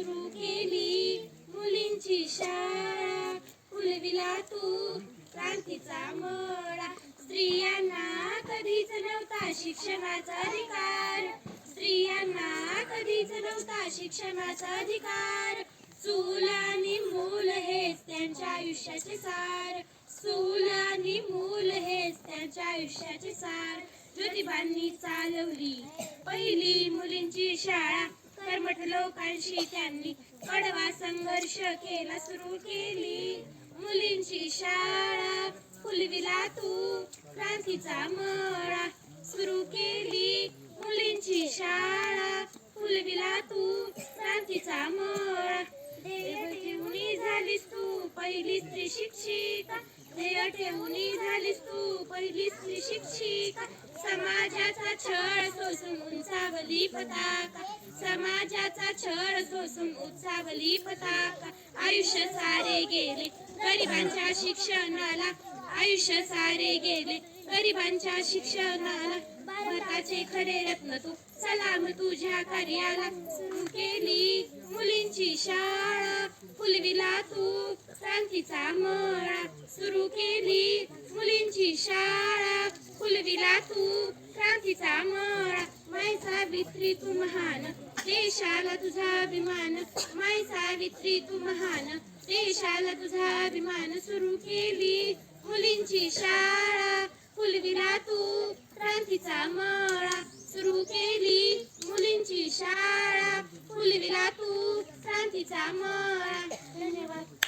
सुरू केली मुलींची शाळा. फुलविला तू क्रांतीचा मळा. स्त्रियांना कधीच नव्हता शिक्षणाचा अधिकार. स्त्रियांना कधीच नव्हता शिक्षणाचा अधिकार. चूल आणि मूल हेच त्यांच्या आयुष्याचे सार. चूल आणि मूल हेच त्यांच्या आयुष्याचे सार. ज्योतिबांनी चालवली पहिली मुलींची लोकांशी त्यांनी कडवा संघर्ष केला सुरू केली. मुलींची शाळा फुलविला तू क्रांतीचा मळा सुरू केली. मुलींची शाळा फुलविला तू क्रांतीचा मळा. ठेवणी झालीस तू पहिली स्त्री शिक्षिका. देव ठेवणी झालीस तू पहिली स्त्री शिक्षिका. समाजाचा छळ सोसून उंचावली पताका. समाजाचा छळ सोसून उंचावली पताका आयुष्य सारे गेले गरिबांच्या शिक्षणाला. आयुष्य सारे गेले गरिबांच्या शिक्षणाला. भारताचे खरे रत्न तू सलाम तुझ्या कार्याला. सुरू केली मुलींची शाळा फुलविला तू क्रांतीचा मळा. सुरू केली मुलींची शाळा फुलविला तू क्रांतीचा मळा. माय सावित्री तू महान देशाला तुझा अभिमान माय सावित्री तू महान. देशाला तुझा अभिमान सुरू केली मुलींची शाळा. फुलविरा तू क्रांतीचा मळा. सुरू केली मुलींची शाळा. फुलविरा तू क्रांतीचा मळा. धन्यवाद.